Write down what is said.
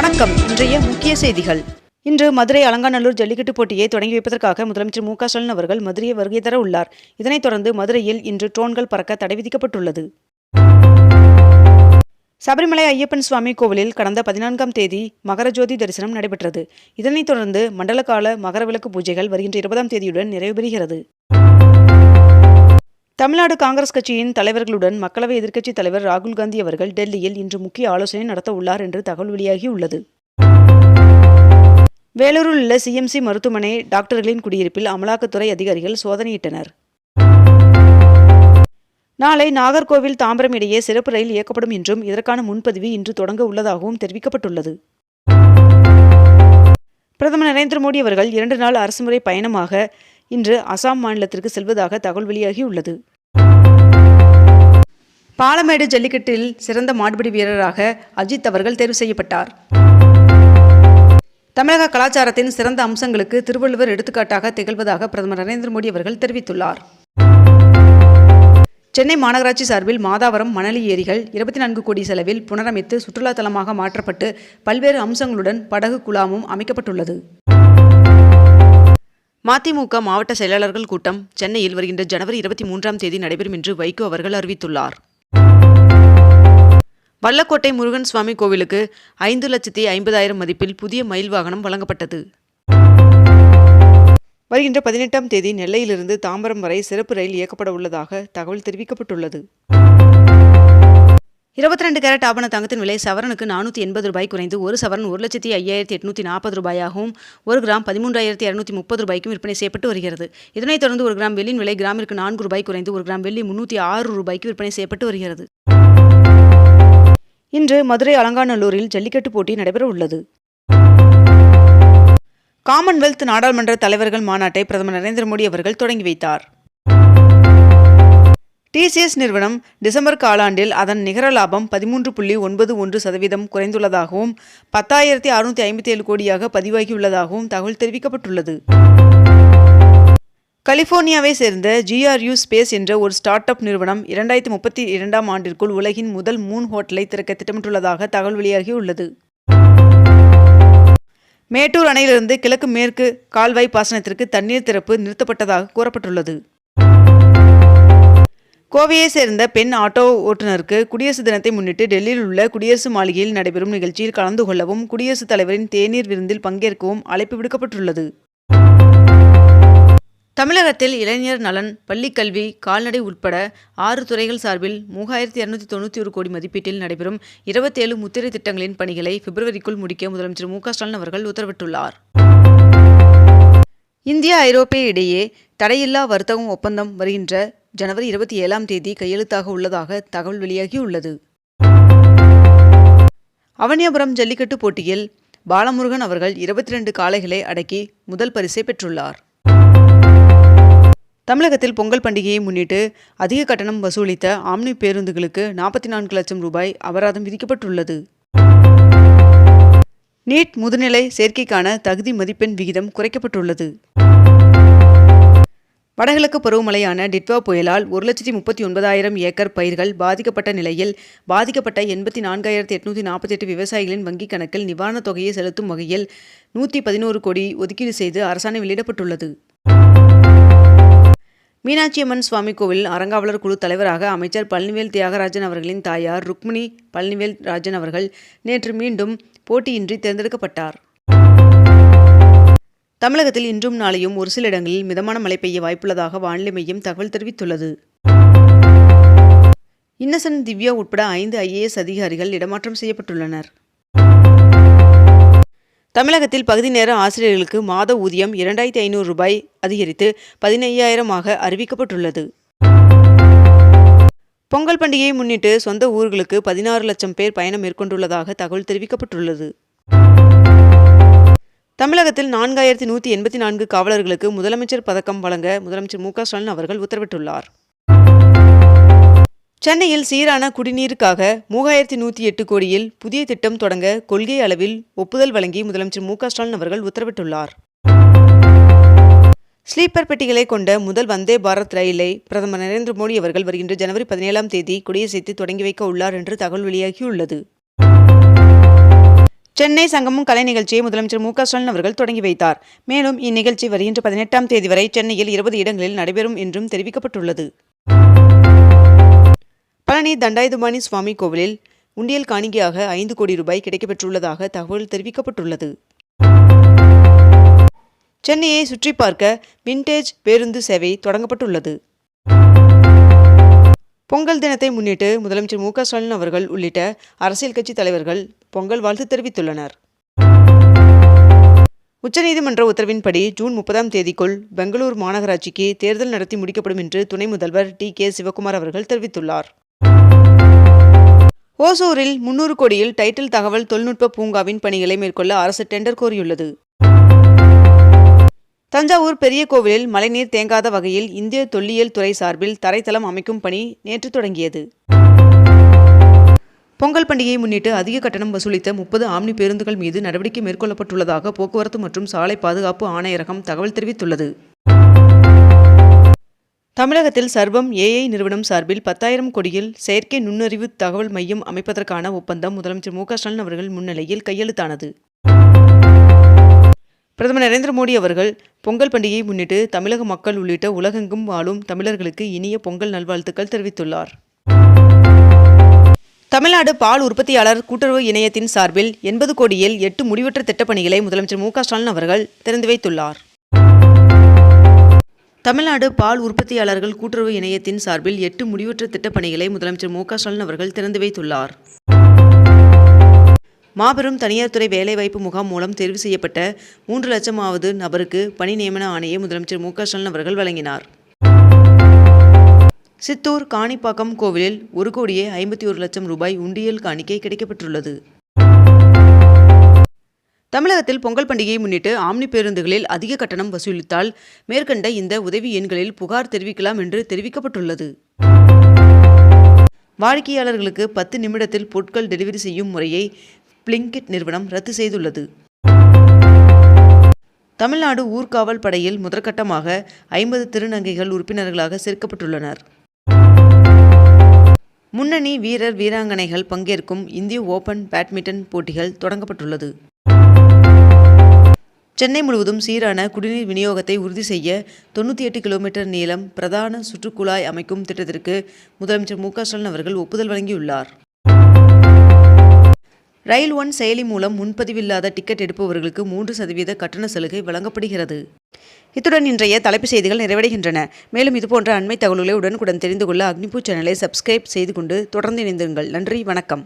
வணக்கம். இன்றைய முக்கிய செய்திகள். இன்று மதுரை அலங்காநல்லூர் ஜல்லிக்கட்டு போட்டியை தொடங்கி வைப்பதற்காக முதலமைச்சர் மு க ஸ்டாலின் அவர்கள் மதுரையை வருகை தர உள்ளார். இதனைத் தொடர்ந்து மதுரையில் இன்று ட்ரோன்கள் பறக்க தடை விதிக்கப்பட்டுள்ளது. சபரிமலை ஐயப்பன் சுவாமி கோவிலில் கடந்த பதினான்காம் தேதி மகரஜோதி தரிசனம் நடைபெற்றது. இதனைத் தொடர்ந்து மண்டலகால மகரவிளக்கு பூஜைகள் வருகின்ற இருபதாம் தேதியுடன் நிறைவு பெறுகிறது. தமிழ்நாடு காங்கிரஸ் கட்சியின் தலைவர்களுடன் மக்களவை எதிர்க்கட்சித் தலைவர் ராகுல் காந்தி அவர்கள் டெல்லியில் இன்று முக்கிய ஆலோசனை நடத்த உள்ளார் என்று தகவல் வெளியாகியுள்ளது. வேலூரில் உள்ள சிஎம்சி மருத்துவமனை டாக்டர்களின் குடியிருப்பில் அமலாக்கத்துறை அதிகாரிகள் சோதனையிட்டனர். நாளை நாகர்கோவில் தாம்பரம் இடையே சிறப்பு ரயில் இயக்கப்படும் என்றும் இதற்கான முன்பதிவு இன்று தொடங்க உள்ளதாகவும் தெரிவிக்கப்பட்டுள்ளது. பிரதமர் நரேந்திர மோடி அவர்கள் இரண்டு நாள் அரசுமுறை பயணமாக இன்று அசாம் மாநிலத்திற்கு செல்வதாக தகவல் வெளியாகியுள்ளது. பாலமேடு ஜல்லிக்கட்டில் சிறந்த மாடுபிடி வீரராக அஜித் அவர்கள் தேர்வு செய்யப்பட்டார். தமிழக கலாச்சாரத்தின் சிறந்த அம்சங்களுக்கு திருவள்ளுவர் எடுத்துக்காட்டாக திகழ்வதாக பிரதமர் நரேந்திர மோடி அவர்கள் தெரிவித்துள்ளார். சென்னை மாநகராட்சி சார்பில் மாதாவரம் மணலி ஏரிகள் இருபத்தி நான்கு கோடி செலவில் புனரமைத்து சுற்றுலா தலமாக மாற்றப்பட்டு பல்வேறு அம்சங்களுடன் படகு குழாமும் அமைக்கப்பட்டுள்ளது. மதிமுக மாவட்ட செயலாளர்கள் கூட்டம் சென்னையில் வருகின்ற ஜனவரி இருபத்தி மூன்றாம் தேதி நடைபெறும் என்று வைகோ அவர்கள் அறிவித்துள்ளார். வல்லக்கோட்டை முருகன் சுவாமி கோவிலுக்கு ஐந்து லட்சத்தி ஐம்பதாயிரம் மதிப்பில் புதிய மயில் வாகனம் வழங்கப்பட்டது. வருகின்ற பதினெட்டாம் தேதி நெல்லையிலிருந்து தாம்பரம் வரை சிறப்பு ரயில் இயக்கப்பட உள்ளதாக தகவல் தெரிவிக்கப்பட்டுள்ளது. இருபத்தி ரெண்டு கேரட் ஆபண தங்கத்தின் விலை சவரனுக்கு நானூற்றி எண்பது ரூபாய் குறைந்து ஒரு சவரன் ஒரு லட்சத்தி ஐயாயிரத்தி எட்நூற்றி நாற்பது ரூபாயாகவும் ஒரு கிராம் பதிமூன்றாயிரத்தி இரநூத்தி முப்பது ரூபாய்க்கும் விற்பனை செய்யப்பட்டு வருகிறது. இதனைத் தொடர்ந்து ஒரு கிராம் வெள்ளியின் விலை கிராமிற்கு நான்கு ரூபாய் குறைந்து ஒரு கிராம் வெள்ளி முன்னூற்றி ஆறு ரூபாய்க்கு விற்பனை செய்யப்பட்டு வருகிறது. இன்று மதுரை அலங்காநல்லூரில் ஜல்லிக்கட்டு போட்டி நடைபெற உள்ளது காமன்வெல்த் நாடாளுமன்ற தலைவர்கள் மாநாட்டை பிரதமர் நரேந்திர மோடி அவர்கள் தொடங்கி வைத்தார். டிசிஎஸ் நிறுவனம் டிசம்பர் காலாண்டில் அதன் நிகர லாபம் பதிமூன்று புள்ளி ஒன்பது ஒன்று சதவீதம் குறைந்துள்ளதாகவும் பத்தாயிரத்தி அறுநூற்றி ஐம்பத்தி ஏழு கோடியாக பதிவாகியுள்ளதாகவும் தகவல் தெரிவிக்கப்பட்டுள்ளது. கலிபோர்னியாவை சேர்ந்த ஜிஆர்யூ ஸ்பேஸ் என்ற ஒரு ஸ்டார்ட் அப் நிறுவனம் இரண்டாயிரத்தி முப்பத்தி இரண்டாம் ஆண்டிற்குள் உலகின் முதல் மூன் ஹோட்டலை திறக்க திட்டமிட்டுள்ளதாக தகவல் வெளியாகியுள்ளது மேட்டூர் அணையிலிருந்து கிழக்கு மேற்கு கால்வாய் பாசனத்திற்கு தண்ணீர் திறப்பு நிறுத்தப்பட்டதாக கூறப்பட்டுள்ளது. கோவையை சேர்ந்த பெண் ஆட்டோ ஓட்டுநருக்கு குடியரசு தினத்தை முன்னிட்டு டெல்லியில் உள்ள குடியரசு மாளிகையில் நடைபெறும் நிகழ்ச்சியில் கலந்து கொள்ளவும் குடியரசுத் தலைவரின் தேநீர் விருந்தில் பங்கேற்கவும் அழைப்பு விடுக்கப்பட்டுள்ளது. தமிழகத்தில் இளைஞர் நலன் பள்ளிக்கல்வி கால்நடை உட்பட ஆறு துறைகள் சார்பில் மூவாயிரத்தி இரநூத்தி தொண்ணூற்றி ஒரு கோடி மதிப்பீட்டில் நடைபெறும் இருபத்தேழு முத்திரை திட்டங்களின் பணிகளை பிப்ரவரிக்குள் முடிக்க முதலமைச்சர் மு ஸ்டாலின் அவர்கள் உத்தரவிட்டுள்ளார். இந்தியா ஐரோப்பிய இடையே தடையில்லா வர்த்தகம் ஒப்பந்தம் வருகின்ற ஜனவரி இருபத்தி ஏழாம் தேதி கையெழுத்தாக உள்ளதாக தகவல் வெளியாகியுள்ளது. அவனியாபுரம் ஜல்லிக்கட்டு போட்டியில் பாலமுருகன் அவர்கள் இருபத்தி ரெண்டு காளைகளை அடக்கி முதல் பரிசை பெற்றுள்ளார். தமிழகத்தில் பொங்கல் பண்டிகையை முன்னிட்டு அதிக கட்டணம் வசூலித்த ஆம்னி பேருந்துகளுக்கு நாற்பத்தி நான்கு லட்சம் ரூபாய் அபராதம் விதிக்கப்பட்டுள்ளது. நீட் முதுநிலை சேர்க்கைக்கான தகுதி மதிப்பெண் விகிதம் குறைக்கப்பட்டுள்ளது. வடகிழக்கு பருவமழையான டிட்வா புயலால் ஒரு லட்சத்தி முப்பத்தி ஒன்பதாயிரம் ஏக்கர் பயிர்கள் பாதிக்கப்பட்ட நிலையில் பாதிக்கப்பட்ட எண்பத்தி நான்காயிரத்தி எட்நூற்றி நாற்பத்தி எட்டு விவசாயிகளின் வங்கிக் கணக்கில் நிவாரணத் தொகையை செலுத்தும் வகையில் நூற்றி பதினோரு கோடி ஒதுக்கீடு செய்து அரசாணை வெளியிடப்பட்டுள்ளது. மீனாட்சியம்மன் சுவாமி கோவில் அறங்காவலர் குழு தலைவராக அமைச்சர் பழனிவேல் தியாகராஜன் அவர்களின் தாயார் ருக்மிணி பழனிவேல் ராஜன் அவர்கள் நேற்று மீண்டும் போட்டியின்றி தேர்ந்தெடுக்கப்பட்டார். தமிழகத்தில் இன்றும் நாளையும் ஒரு சில இடங்களில் மிதமான மழை பெய்ய வாய்ப்புள்ளதாக வானிலை மையம் தகவல் தெரிவித்துள்ளது. இன்னசென்ட் திவ்யா உட்பட ஐந்து ஐஏஎஸ் அதிகாரிகள் இடமாற்றம் செய்யப்பட்டுள்ளனர். தமிழகத்தில் பகுதி நேர ஆசிரியர்களுக்கு மாத ஊதியம் இரண்டாயிரத்தி ஐநூறு ரூபாய் அதிகரித்து பதினையாயிரமாக அறிவிக்கப்பட்டுள்ளது. பொங்கல் பண்டிகையை முன்னிட்டு சொந்த ஊர்களுக்கு பதினாறு லட்சம் பேர் பயணம் மேற்கொண்டுள்ளதாக தகவல் தெரிவிக்கப்பட்டுள்ளது. தமிழகத்தில் நான்காயிரத்தி நூற்றி எண்பத்தி நான்கு காவலர்களுக்கு முதலமைச்சர் பதக்கம் வழங்க முதலமைச்சர் மு க ஸ்டாலின் அவர்கள் உத்தரவிட்டுள்ளார். சென்னையில் சீரான குடிநீருக்காக மூவாயிரத்தி நூற்றி எட்டு கோடியில் புதிய திட்டம் தொடங்க கொள்கை அளவில் ஒப்புதல் வழங்கி முதலமைச்சர் மு ஸ்டாலின் அவர்கள் உத்தரவிட்டுள்ளார். ஸ்லீப்பர் பெட்டிகளை கொண்ட முதல் வந்தே பாரத் ரயிலை பிரதமர் நரேந்திர மோடி அவர்கள் வருகின்ற ஜனவரி பதினேழாம் தேதி கொடியசைத்து தொடங்கி வைக்க உள்ளார் என்று தகவல் வெளியாகியுள்ளது. சென்னை சங்கமம் கலை நிகழ்ச்சியை முதலமைச்சர் மு ஸ்டாலின் அவர்கள் தொடங்கி வைத்தார். மேலும் இந்நிகழ்ச்சி வருகின்ற பதினெட்டாம் தேதி வரை சென்னையில் இருபது இடங்களில் நடைபெறும் என்றும் தெரிவிக்கப்பட்டுள்ளது. பழனி தண்டாயுதபாணி சுவாமி கோவிலில் உண்டியல் காணிக்கையாக ஐந்து கோடி ரூபாய் கிடைக்கப்பெற்றுள்ளதாக தகவல் தெரிவிக்கப்பட்டுள்ளது. சென்னையை சுற்றி பார்க்க விண்டேஜ் பேருந்து சேவை தொடங்கப்பட்டுள்ளது. பொங்கல் தினத்தை முன்னிட்டு முதலமைச்சர் மு ஸ்டாலின் அவர்கள் உள்ளிட்ட அரசியல் கட்சி தலைவர்கள் பொங்கல் வாழ்த்து தெரிவித்துள்ளனர். உச்சநீதிமன்ற உத்தரவின்படி ஜூன் முப்பதாம் தேதிக்குள் பெங்களூர் மாநகராட்சிக்கு தேர்தல் நடத்தி முடிக்கப்படும் என்று துணை முதல்வர் டி கே சிவகுமார் அவர்கள் தெரிவித்துள்ளார். ஓசூரில் முன்னூறு கோடியில் டைட்டில் தகவல் தொழில்நுட்ப பூங்காவின் பணிகளை மேற்கொள்ள அரசு டெண்டர் கோரியுள்ளது. தஞ்சாவூர் பெரிய கோவிலில் மழைநீர் தேங்காத வகையில் இந்திய தொல்லியல் துறை சார்பில் தரைத்தளம் அமைக்கும் பணி நேற்று தொடங்கியது. பொங்கல் பண்டிகையை முன்னிட்டு அதிக கட்டணம் வசூலித்த முப்பது ஆம்னி பேருந்துகள் மீது நடவடிக்கை மேற்கொள்ளப்பட்டுள்ளதாக போக்குவரத்து மற்றும் சாலை பாதுகாப்பு ஆணையரகம் தகவல் தெரிவித்துள்ளது. தமிழகத்தில் சர்வம் ஏஐ நிறுவனம் சார்பில் பத்தாயிரம் கோடியில் செயற்கை நுண்ணறிவு தகவல் மையம் அமைப்பதற்கான ஒப்பந்தம் முதலமைச்சர் மு ஸ்டாலின் அவர்கள் முன்னிலையில் கையெழுத்தானது. பிரதமர் நரேந்திர மோடி அவர்கள் பொங்கல் பண்டிகையை முன்னிட்டு தமிழக மக்கள் உள்ளிட்ட உலகெங்கும் வாழும் தமிழர்களுக்கு இனிய பொங்கல் நல்வாழ்த்துக்கள் தெரிவித்துள்ளார். தமிழ்நாடு பால் உற்பத்தியாளர் கூட்டுறவு இணையத்தின் சார்பில் எண்பது கோடியில் எட்டு முடிவற்ற திட்டப்பணிகளை முதலமைச்சர் மு ஸ்டாலின் அவர்கள் திறந்து வைத்துள்ளார். தமிழ்நாடு பால் உற்பத்தியாளர்கள் கூட்டுறவு இணையத்தின் சார்பில் எட்டு முடிவற்ற திட்டப்பணிகளை முதலமைச்சர் மு க ஸ்டாலின் அவர்கள் திறந்து வைத்துள்ளார். மாபெரும் தனியார் துறை வேலைவாய்ப்பு முகாம் மூலம் தேர்வு செய்யப்பட்ட மூன்று லட்சமாவது நபருக்கு பணி நியமன ஆணையை முதலமைச்சர் மு க ஸ்டாலின் அவர்கள் வழங்கினார். சித்தூர் காணிப்பாக்கம் கோவிலில் ஒரு கோடியே ஐம்பத்தி ஒரு லட்சம் ரூபாய் உண்டியல் காணிக்கை கிடைக்கப்பெற்றுள்ளது. தமிழகத்தில் பொங்கல் பண்டிகையை முன்னிட்டு ஆம்னி பேருந்துகளில் அதிக கட்டணம் வசூலித்தால் மேற்கண்ட இந்த உதவி எண்களில் புகார் தெரிவிக்கலாம் என்று தெரிவிக்கப்பட்டுள்ளது. வாடிக்கையாளர்களுக்கு பத்து நிமிடத்தில் பொருட்கள் டெலிவரி செய்யும் முறையை பிளிங்கிட் நிறுவனம் ரத்து செய்துள்ளது. தமிழ்நாடு ஊர்காவல் படையில் முதற்கட்டமாக ஐம்பது திருநங்கைகள் உறுப்பினர்களாக சேர்க்கப்பட்டுள்ளனர். முன்னணி வீரர் வீராங்கனைகள் பங்கேற்கும் இந்திய ஓபன் பேட்மிண்டன் போட்டிகள் தொடங்கப்பட்டுள்ளது. சென்னை முழுவதும் சீரான குடிநீர் விநியோகத்தை உறுதி செய்ய தொண்ணூற்றி எட்டு கிலோமீட்டர் நீளம் பிரதான சுற்றுக்குழாய் அமைக்கும் திட்டத்திற்கு முதலமைச்சர் மு ஸ்டாலின் அவர்கள் ஒப்புதல் வழங்கியுள்ளார். ரயில் ஒன் செயலி மூலம் முன்பதிவில்லாத டிக்கெட் எடுப்பவர்களுக்கு மூன்று சதவீத கட்டண சலுகை வழங்கப்படுகிறது. இத்துடன் இன்றைய தலைப்பு செய்திகள் நிறைவடைகின்றன. மேலும் இதுபோன்ற அண்மை தகவல்களை உடனுக்குடன் தெரிந்து கொள்ள அக்னிபூ சேனலை சப்ஸ்கிரைப் செய்து கொண்டு தொடர்ந்து இணைந்திருங்கள். நன்றி வணக்கம்.